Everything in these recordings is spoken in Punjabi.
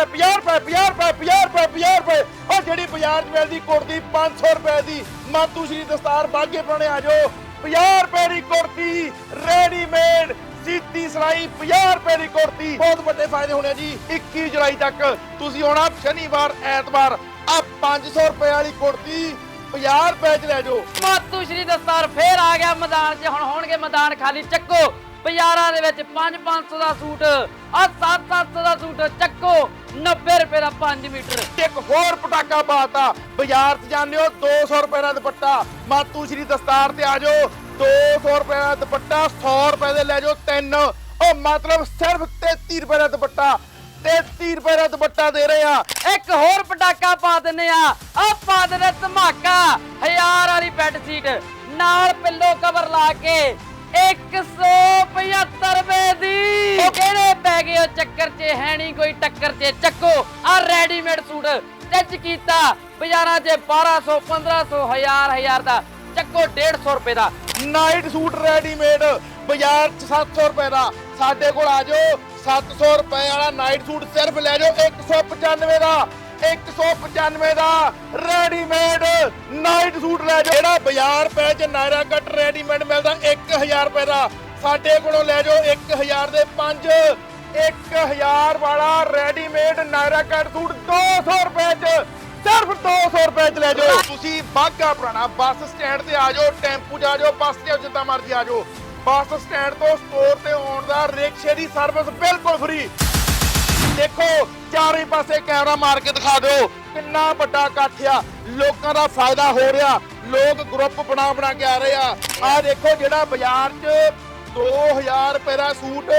ਰੁਪਏ 50 ਰੁਪਏ 50 ਰੁਪਏ 50 ਰੁਪਏ 50 ਰੁਪਏ। ਉਹ ਜਿਹੜੀ ਬਾਜ਼ਾਰ 'ਚ ਮਿਲਦੀ ਕੁੜਤੀ 500 ਰੁਪਏ ਦੀ। ਮਾਤੂ ਸ਼੍ਰੀ ਦਸਤਾਰ ਬਾਗੇ ਪੁਰਾਣੇ ਆ ਜਾਓ। 50 ਰੁਪਏ ਦੀ ਕੁੜਤੀ ਰੈਡੀਮੇਡ ਸੀਤੀ ਸਲਾਈ 50 ਰੁਪਏ ਦੀ ਕੁੜਤੀ। ਬਹੁਤ ਵੱਡੇ ਫਾਇਦੇ ਹੋਣੇ ਆ ਜੀ 21 ਜੁਲਾਈ ਤੱਕ। ਤੁਸੀਂ ਆਉਣਾ ਸ਼ਨੀਵਾਰ, ਐਤਵਾਰ ਆ 500 ਰੁਪਏ ਵਾਲੀ ਕੁੜਤੀ 50 ਰੁਪਏ 'ਚ ਲੈ ਜਾਓ। ਮਾਤੂ ਸ਼੍ਰੀ ਦਸਤਾਰ ਫੇਰ ਆ ਗਿਆ ਮੈਦਾਨ 'ਚ, ਹੁਣ ਹੋਣਗੇ ਮੈਦਾਨ ਖਾਲੀ। ਚੱਕੋ ਬਾਜ਼ਾਰਾਂ ਦੇ ਵਿੱਚ 5-500 ਦਾ ਸੂਟ ਆ 7-700 ਦਾ ਸੂਟ ਚੱਕੋ 90 ਰੁਪਏ ਦਾ 5 ਮੀਟਰ। ਇੱਕ ਹੋਰ ਪਟਾਕਾ ਪਾਤਾ ਬਾਜ਼ਾਰ 'ਚ ਜਾਂਦੇ ਹੋ 200 ਰੁਪਏ ਦਾ ਦੁਪੱਟਾ। ਮਾਤੂ ਸ਼੍ਰੀ ਦਸਤਾਰ ਤੇ ਆ ਜਾਓ 200 ਰੁਪਏ ਦਾ ਦੁਪੱਟਾ 100 ਰੁਪਏ ਦੇ ਲੈ ਜਾਓ ਤਿੰਨ। ਉਹ ਮਤਲਬ ਸਿਰਫ 33 ਰੁਪਏ ਦਾ ਦੁਪੱਟਾ 33 ਰੁਪਏ ਦਾ ਦੁਪੱਟਾ ਦੇ ਰਹੇ ਆ। ਇੱਕ ਹੋਰ ਪਟਾਕਾ ਪਾ ਦਿੰਨੇ ਆ ਆ ਪਾ ਦਿੰਨੇ ਧਮਾਕਾ ਹਜ਼ਾਰ ਵਾਲੀ ਬੈੱਡ ਸ਼ੀਟ। ਨਾਲ ਪਿੱਲੋ ਕਵਰ ਲਾ ਕੇ 175 ਰੁਪਏ ਦੀ। ਕਿਹੜੇ ਪੈ ਗਏ ਚੱਕਰ 'ਚ? ਹੈ ਨਹੀਂ ਕੋਈ ਟੱਕਰ 'ਚ। ਚੱਕੋ ਆ ਰੈਡੀਮੇਡ ਸੂਟ। ਸਟਿਚ ਕੀਤਾ। ਬਾਜ਼ਾਰਾਂ 'ਚ 1200 1500 1000 1000 ਦਾ। ਚੱਕੋ 150 ਰੁਪਏ ਦਾ। ਨਾਈਟ ਸੂਟ ਰੈਡੀਮੇਡ ਬਾਜ਼ਾਰ 'ਚ 700 ਰੁਪਏ ਦਾ। ਸਾਡੇ ਕੋਲ ਆ ਜਾਓ। 700 ਰੁਪਏ ਵਾਲਾ ਨਾਈਟ ਸੂਟ ਸਿਰਫ ਲੈ ਜਾਓ। 195 ਦਾ। 195 ਦਾ ਰੈਡੀਮੇਡ ਨਾਈਟ ਸੂਟ ਲੈ ਜਾਓ। ਜਿਹੜਾ ਬਾਜ਼ਾਰ ਪੈ ਚ ਨਾਇਰਾ ਕੱਟ ਰੈਡੀਮੇਡ ਮਿਲਦਾ 1000 ਰੁਪਏ ਦਾ। ਸਾਡੇ ਕੋਲੋਂ ਲੈ ਜਾਓ 1000 ਦੇ 5 1000 ਵਾਲਾ ਰੈਡੀਮੇਡ ਨਾਇਰਾ ਕੱਟ ਸੂਟ 200 ਰੁਪਏ ਚ, ਸਿਰਫ 200 ਰੁਪਏ ਚ ਲੈ ਜਾਓ। ਤੁਸੀਂ ਬਾਗਾ ਪੁਰਾਣਾ ਬੱਸ ਸਟੈਂਡ ਤੇ ਆ ਜਾਓ, ਟੈਂਪੂ 'ਚ ਆ ਜਾਓ, ਬੱਸ ਤੇ ਜਿੱਦਾਂ ਮਰਜ਼ੀ ਆ ਜਾਓ। ਬੱਸ ਸਟੈਂਡ ਤੋਂ ਸਟੋਰ ਤੇ ਆਉਣ ਦਾ ਰਿਕਸ਼ੇ ਦੀ ਸਰਵਿਸ ਬਿਲਕੁਲ ਫ੍ਰੀ ਦੇਖੋ, ਚਾਰੇ ਪਾਸੇ ਕੈਮਰਾ ਮਾਰ ਕੇ ਦਿਖਾ ਦਿਓ। ਕਿੰਨਾ ਵੱਡਾ ਇਕੱਠ ਆ। ਲੋਕਾਂ ਦਾ ਫਾਇਦਾ ਹੋ ਰਿਹਾ। ਲੋਕ ਗਰੁੱਪ ਬਣਾ ਬਣਾ ਕੇ ਆ ਰਹੇ ਆ। ਆ ਦੇਖੋ ਜਿਹੜਾ ਬਾਜ਼ਾਰ 'ਚ 2000 ਰੁਪਏ ਦਾ ਸੂਟ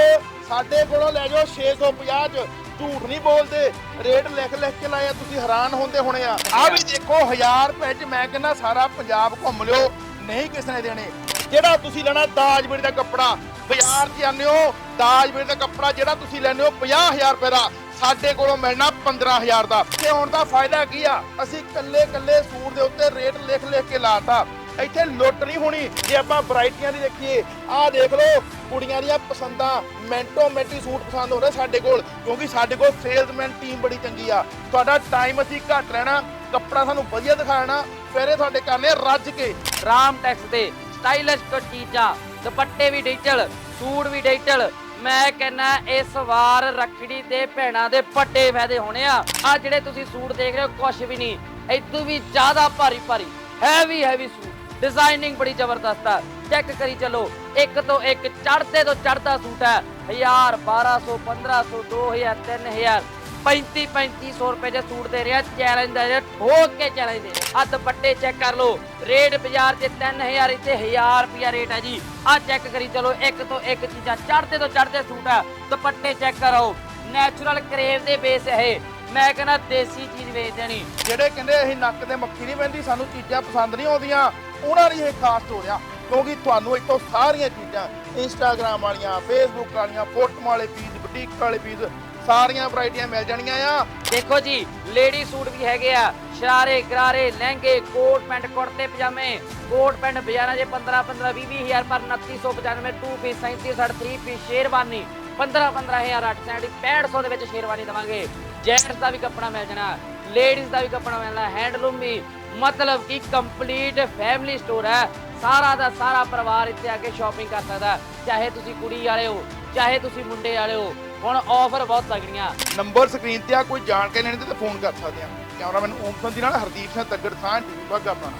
ਸਾਡੇ ਕੋਲੋਂ ਲੈ ਜਾਓ 650 'ਚ। ਝੂਠ ਨਹੀਂ ਬੋਲਦੇ। ਰੇਟ ਲਿਖ ਲਿਖ ਕੇ ਲਾਇਆ, ਤੁਸੀਂ ਹੈਰਾਨ ਹੁੰਦੇ ਹੋਣੇ ਆ। ਆ ਵੀ ਦੇਖੋ 1000 ਰੁਪਏ 'ਚ ਮੈਂ ਕਹਿੰਦਾ ਸਾਰਾ ਪੰਜਾਬ ਘੁੰਮ ਲਿਓ। ਨਹੀਂ ਕਿਸੇ ਨੇ ਦੇਣੇ। ਜਿਹੜਾ ਤੁਸੀਂ ਲੈਣਾ ਦਾਜਬੜੀ ਦਾ ਕੱਪੜਾ, ਬਾਜ਼ਾਰ 'ਚ ਜਾਂਦੇ ਹੋ, ਦਾਜਬੜੀ ਦਾ ਕੱਪੜਾ ਜਿਹੜਾ ਤੁਸੀਂ ਲੈਂਦੇ ਹੋ 50000 ਰੁਪਏ ਦਾ, ਸਾਡੇ ਕੋਲੋਂ ਮਿਲਣਾ 15000 ਦਾ। ਤੇ ਹੁਣ ਦਾ ਫਾਇਦਾ ਕੀ ਆ? ਅਸੀਂ ਕੱਲੇ ਕੱਲੇ ਸੂਟ ਦੇ ਉੱਤੇ ਰੇਟ ਲਿਖ ਲਿਖ ਕੇ ਲਾਤਾ। ਇੱਥੇ ਲੁੱਟ ਨਹੀਂ ਹੋਣੀ, ਜੇ ਆਪਾਂ ਵੈਰਾਈਟੀਆਂ ਦੀ ਦੇਖੀਏ। ਆਹ ਦੇਖ ਲਓ, ਕੁੜੀਆਂ ਦੀਆਂ ਪਸੰਦਾਂ, ਮੈਂਟੋ ਮੈਂਟੀ ਸੂਟ ਪਸੰਦ ਹੋ ਰਹੇ ਸਾਡੇ ਕੋਲ, ਕਿਉਂਕਿ ਸਾਡੇ ਕੋਲ ਸੇਲਜ਼ਮੈਨ ਟੀਮ ਬੜੀ ਚੰਗੀ ਆ। ਤੁਹਾਡਾ ਟਾਈਮ ਅਸੀਂ ਘੱਟ ਲੈਣਾ ਕੱਪੜਾ ਸਾਨੂੰ ਵਧੀਆ ਦਿਖਾਣਾ, ਫਿਰ ਇਹ ਤੁਹਾਡੇ ਕਰਨੇ ਰੱਜ ਕੇ। ਰਾਮ ਟੈਕਸ ਤੇ ਸਟਾਈਲਿਸ਼ ਕੋ ਚੀਜ਼ਾਂ, ਦੁਪੱਟੇ ਵੀ ਡਿਜੀਟਲ, ਸੂਟ ਵੀ ਡਿਜੀਟਲ। ਮੈਂ ਕਹਿੰਨਾ ਇਸ ਵਾਰ ਰੱਖੜੀ ਤੇ ਭੈਣਾਂ ਦੇ ਵੱਡੇ ਫਾਇਦੇ ਹੋਣੇ ਆ। ਆ ਜਿਹੜੇ ਤੁਸੀਂ ਸੂਟ ਦੇਖ ਰਹੇ ਹੋ, ਕੁਛ ਵੀ ਨਹੀਂ। ਇਦੋਂ ਵੀ ਜ਼ਿਆਦਾ ਭਾਰੀ ਭਾਰੀ ਹੈਵੀ ਹੈਵੀ ਸੂਟ। ਡਿਜ਼ਾਈਨਿੰਗ ਬੜੀ ਜ਼ਬਰਦਸਤ ਆ। ਚੈੱਕ ਕਰੀ ਚਲੋ। ਇੱਕ ਤੋਂ ਇੱਕ ਚੜਦੇ ਤੋਂ ਚੜਦਾ ਸੂਟ ਹੈ 1000 1200 1500 2000 3000 35 3500 ਰੁਪਏ ਦੇ ਸੂਟ ਦੇ ਰਿਹਾ ਚੈਲੰਜ ਦਾ ਠੋਕ ਕੇ ਚੈਲੰਜ ਦੇ ਆ ਦੁਪੱਟੇ ਚੈੱਕ ਕਰ ਲਓ। ਰੇਟ ਬਾਜ਼ਾਰ 'ਚ 3000 ਇੱਥੇ 1000 ਰੁਪਿਆ ਰੇਟ ਹੈ ਜੀ। ਆ ਚੈੱਕ ਕਰੀ ਚਲੋ, ਇੱਕ ਤੋਂ ਇੱਕ ਚੀਜ਼ਾਂ, ਚੜ੍ਹਦੇ ਤੋਂ ਚੜਦੇ ਸੂਟ ਆ ਦੁਪੱਟੇ ਚੈੱਕ ਕਰੋ। ਨੈਚੁਰਲ ਕਰੇਵ ਦੇ ਬੇਸ ਇਹ। ਮੈਂ ਕਹਿੰਦਾ ਦੇਸੀ ਚੀਜ਼ ਵੇਚ ਦੇਣੀ। ਜਿਹੜੇ ਕਹਿੰਦੇ ਅਸੀਂ ਨੱਕ ਤੇ ਮੱਖੀ ਨਹੀਂ ਬਹਿੰਦੀ ਸਾਨੂੰ ਚੀਜ਼ਾਂ ਪਸੰਦ ਨਹੀਂ ਆਉਂਦੀਆਂ, ਉਹਨਾਂ ਲਈ ਇਹ ਖਾਸ ਹੋ ਰਿਹਾ। ਕਿਉਂਕਿ ਤੁਹਾਨੂੰ ਇੱਥੋਂ ਸਾਰੀਆਂ ਚੀਜ਼ਾਂ ਇੰਸਟਾਗ੍ਰam ਵਾਲੀਆਂ ਫੇਸਬੁੱਕ ਵਾਲੀਆਂ ਫੋਟੋ ਵਾਲੇ ਪੀਸ ਬੁਟੀਕ ਵਾਲੇ ਪੀਸ ਸਾਰੀਆਂ ਵੈਰਾਈਟੀਆਂ ਮਿਲ ਜਾਣਗੀਆਂ ਆ। ਦੇਖੋ ਜੀ ਲੇਡੀ ਸੂਟ ਵੀ ਹੈਗੇ ਆ, ਸ਼ਰਾਰੇ, ਗਰਾਰੇ, ਲਹਿੰਗੇ, ਕੋਟ ਪੈਂਟ, ਕੁੜਤੇ, ਪਜਾਮੇ, ਕੋਟ ਪੈਂਟ, ਬਾਜ਼ਾਰਾਂ ਦੇ 15 15 20 20 ਹਜ਼ਾਰ ਪਰ 2995 2 ਪੀਸ 37 3 ਪੀਸ ਸ਼ੇਰਵਾਨੀ 15 15000 860 6500 ਦੇ ਵਿੱਚ ਸ਼ੇਰਵਾਨੀ ਦਵਾਂਗੇ। ਜੈਂਟਸ ਦਾ ਵੀ ਕੱਪੜਾ ਮਿਲ ਜਾਣਾ ਲੇਡੀਜ਼ ਦਾ ਵੀ ਕੱਪੜਾ ਮਿਲਣਾ ਹੈਂਡਲੂਮ ਵੀ, ਮਤਲਬ ਕਿ ਕੰਪਲੀਟ ਫੈਮਿਲੀ ਸਟੋਰ ਹੈ। ਸਾਰਾ ਦਾ ਸਾਰਾ ਪਰਿਵਾਰ ਇੱਥੇ ਆ ਕੇ ਸ਼ਾਪਿੰਗ ਕਰ ਸਕਦਾ ਚਾਹੇ ਤੁਸੀਂ ਕੁੜੀ ਵਾਲੇ ਹੋ, ਚਾਹੇ ਤੁਸੀਂ ਮੁੰਡੇ ਵਾਲੇ ਹੋ, ਹੁਣ ਆਫਰ ਬਹੁਤ ਤਗੜੀਆਂ ਨੰਬਰ ਸਕਰੀਨ ਤੇ ਆ, ਕੋਈ ਜਾਣਕਾਰੀ ਲੈਣੀ ਤੇ ਫੋਨ ਕਰ ਸਕਦੇ ਆ। ਕੈਮਰਾਮੈਨ ਓਮ ਸੰਧੀ ਨਾਲ ਹਰਦੀਪ ਸਿੰਘ ਤੱਗੜ ਥਾਂ ਟੀਵੀ ਬਾਗਾ ਆਪਣਾ।